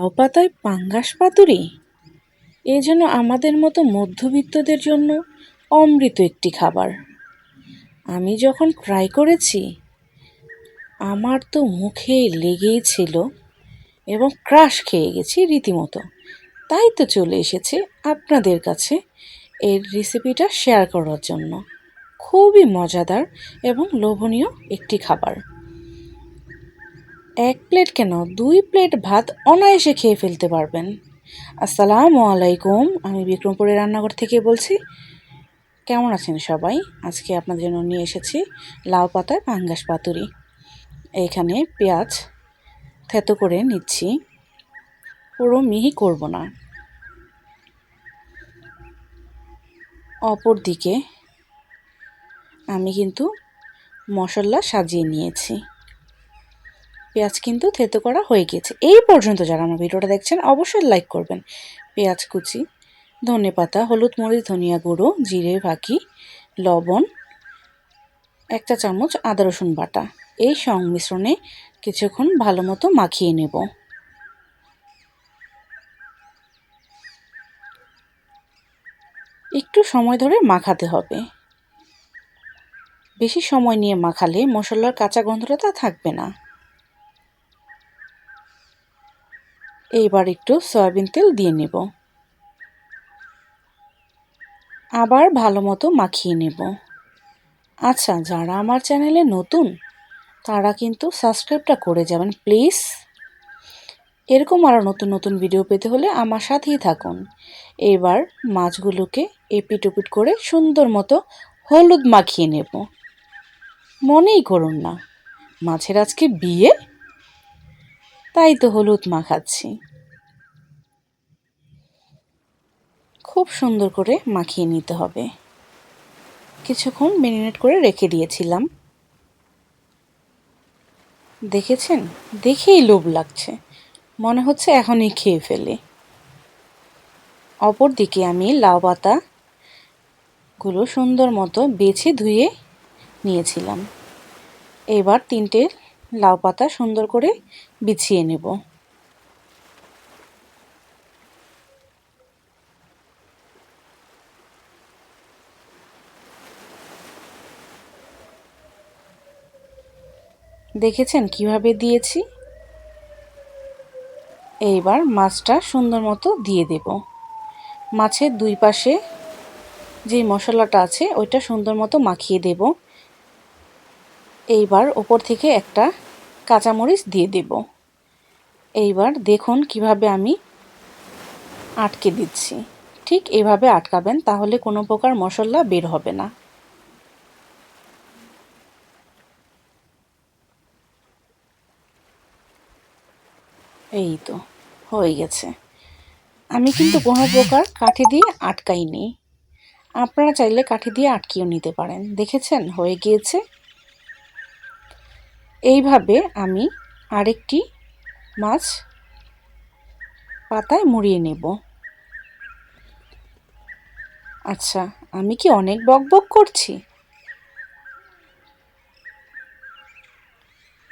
লাউ পাতায় পাঙ্গাস পাতুরি? এ যেন আমাদের মতো মধ্যবিত্তদের জন্য অমৃত একটি খাবার। আমি যখন ট্রাই করেছি, আমার তো মুখে লেগেই ছিল এবং ক্রাশ খেয়ে গেছি রীতিমতো। তাই তো চলে এসেছে আপনাদের কাছে এর রেসিপিটা শেয়ার করার জন্য। খুবই মজাদার এবং লোভনীয় একটি খাবার। এক প্লেট কেন? দুই প্লেট ভাত অনায়াসে খেয়ে ফেলতে পারবেন। আসসালামু আলাইকুম, আমি বিক্রমপুরের রান্নাঘর থেকে বলছি, কেমন আছেন সবাই? আজকে আপনাদের জন্য নিয়ে এসেছি লাউ পাতায় পাঙ্গাস পাতুরি। এখানে পেঁয়াজ থেতো করে নিচ্ছি। পুরো মিহি করব না। অপর দিকে আমি কিন্তু মশলা সাজিয়ে নিয়েছি। পেঁয়াজ কিন্তু থেতো করা হয়ে গিয়েছে। এই পর্যন্ত যারা আমার ভিডিওটা দেখছেন, অবশ্যই লাইক করবেন। পেঁয়াজ কুচি, ধনে পাতা, হলুদ মরিচ, ধনিয়া গুঁড়ো, জিরে ভাকি লবণ, একটা চামচ আদা রসুন বাটা। এই সংমিশ্রণে কিছুক্ষণ ভালো মতো মাখিয়ে নেব। একটু সময় ধরে মাখাতে হবে। বেশি সময় নিয়ে মাখালে মশলার কাঁচা গন্ধটা থাকবে না। এইবার একটু সয়াবিন তেল দিয়ে নেব। আবার ভালো মতো মাখিয়ে নেব। আচ্ছা যারা আমার চ্যানেলে নতুন, তারা কিন্তু সাবস্ক্রাইবটা করে যাবেন, প্লিজ। এরকম আরও নতুন নতুন ভিডিও পেতে হলে আমার সাথেই থাকুন। এবার মাছগুলোকে এপিট ওপিট করে সুন্দর মতো হলুদ মাখিয়ে নেব। মনেই করুন না, মাছের আজকে বিয়ে। তাই তো হলুদ মাখাচ্ছি। খুব সুন্দর করে মাখিয়ে নিতে হবে। কিছুক্ষণ মেরিনেট করে রেখে দিয়েছিলাম। দেখেছেন? দেখেই লোভ লাগছে। মনে হচ্ছে এখনই খেয়ে ফেলে। অপর দিকে আমি লাউ পাতাগুলো সুন্দর মতো বেছে ধুয়ে নিয়েছিলাম। এবার তিনটে লাউ পাতা সুন্দর করে বিছিয়ে নেব। দেখেছেন কীভাবে দিয়েছি? এইবার মাছটা সুন্দর মতো দিয়ে দেব। মাছের দুই পাশে যে মশলাটা আছে, ওইটা সুন্দর মতো মাখিয়ে দেব। এইবার ওপর থেকে একটা কাঁচামরিচ দিয়ে দেব। এইবার দেখুন কীভাবে আমি আটকে দিচ্ছি। ঠিক এভাবে আটকাবেন তাহলে কোনো প্রকার মশলা বের হবে না। এই তো, হয়ে গেছে। আমি কিন্তু কোনো প্রকার কাঠি দিয়ে আটকাইনি। আপনারা চাইলে কাঠি দিয়ে আটকিয়েও নিতে পারেন। দেখেছেন? হয়ে গিয়েছে। এইভাবে আমি আরেকটি মাছ পাতায় মুড়িয়ে নেব। আচ্ছা আমি কি অনেক বক বক করছি?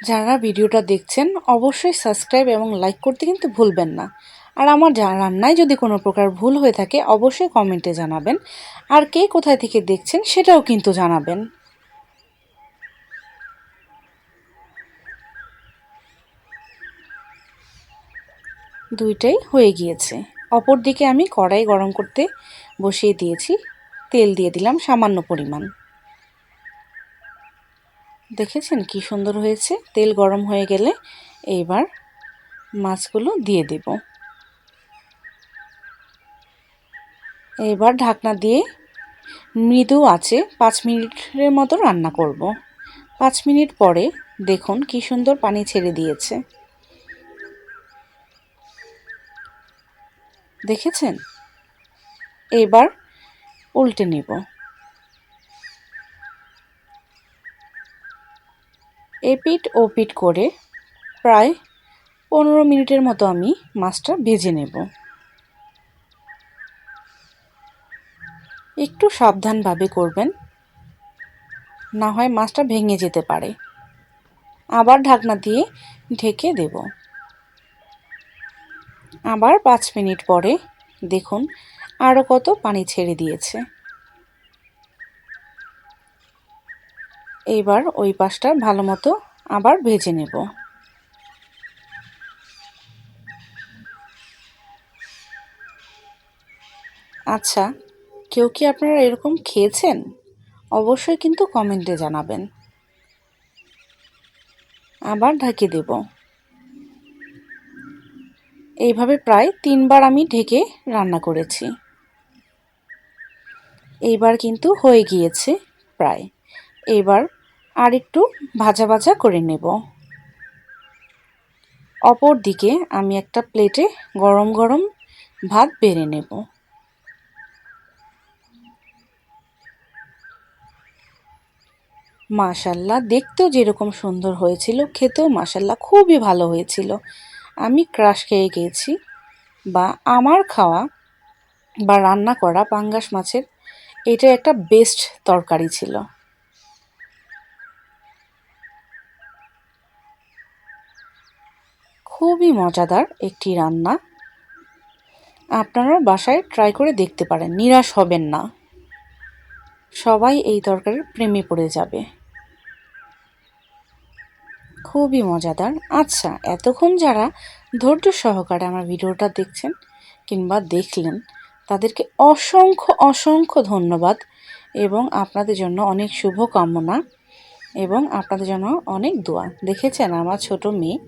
যারা ভিডিওটা দেখছেন, অবশ্যই সাবস্ক্রাইব এবং লাইক করতে কিন্তু ভুলবেন না। আর আমার রান্নায় যদি কোনো প্রকার ভুল হয়ে থাকে, অবশ্যই কমেন্টে জানাবেন। আর কে কোথায় থেকে দেখছেন, সেটাও কিন্তু জানাবেন। দুইটাই হয়ে গিয়েছে। অপর দিকে আমি কড়াই গরম করতে বসিয়ে দিয়েছি। তেল দিয়ে দিলাম সামান্য পরিমাণ। দেখেছেন কি সুন্দর হয়েছে? তেল গরম হয়ে গেলে এইবার মাছগুলো দিয়ে দেব। এবার ঢাকনা দিয়ে মৃদু আছে পাঁচ মিনিটের মতো রান্না করব। পাঁচ মিনিট পরে দেখুন কি সুন্দর পানি ছেড়ে দিয়েছে। দেখেছেন? এবার উল্টে নেব। এপিট ও পিট করে প্রায় পনেরো মিনিটের মতো আমি মাছটা ভেজে নেব। একটু সাবধানভাবে করবেন, না হয় মাছটা ভেঙে যেতে পারে। আবার ঢাকনা দিয়ে ঢেকে দেব। আবার পাঁচ মিনিট পরে, দেখুন আরও কত পানি ছেড়ে দিয়েছে। এইবার ওই পাশটা ভালো মতো আবার ভেজে নেব। আচ্ছা কেউ কি আপনারা এরকম খেয়েছেন? অবশ্যই কিন্তু কমেন্টে জানাবেন। আবার ঢাকে দেব। এইভাবে প্রায় তিনবার আমি ঢেকে রান্না করেছি। এইবার কিন্তু হয়ে গিয়েছে প্রায়। এইবার আর একটু ভাজা ভাজা করে নেব। অপর দিকে আমি একটা প্লেটে গরম গরম ভাত বেড়ে নেব। মাশাল্লাহ, দেখতেও যেরকম সুন্দর হয়েছিল, খেতেও মাশাল্লাহ, খুবই ভালো হয়েছিল। আমি ক্রাশ খেয়ে গিয়েছি বা আমার খাওয়া বা রান্না করা পাঙ্গাস মাছের, এটা একটা বেস্ট তরকারি ছিল। খুবই মজাদার একটি রান্না। আপনারা বাসায় ট্রাই করে দেখতে পারেন, নিরাশ হবেন না। সবাই এই তরকারির প্রেমে পড়ে যাবে। খুবই মজাদার। আচ্ছা এতক্ষণ যারা ধৈর্য সহকারে আমার ভিডিওটা দেখছেন কিংবা দেখলেন, তাদেরকে অসংখ্য অসংখ্য ধন্যবাদ এবং আপনাদের জন্য অনেক শুভ কামনা এবং আপনাদের জন্য অনেক দোয়া। দেখেছেন আমার ছোট মেয়ে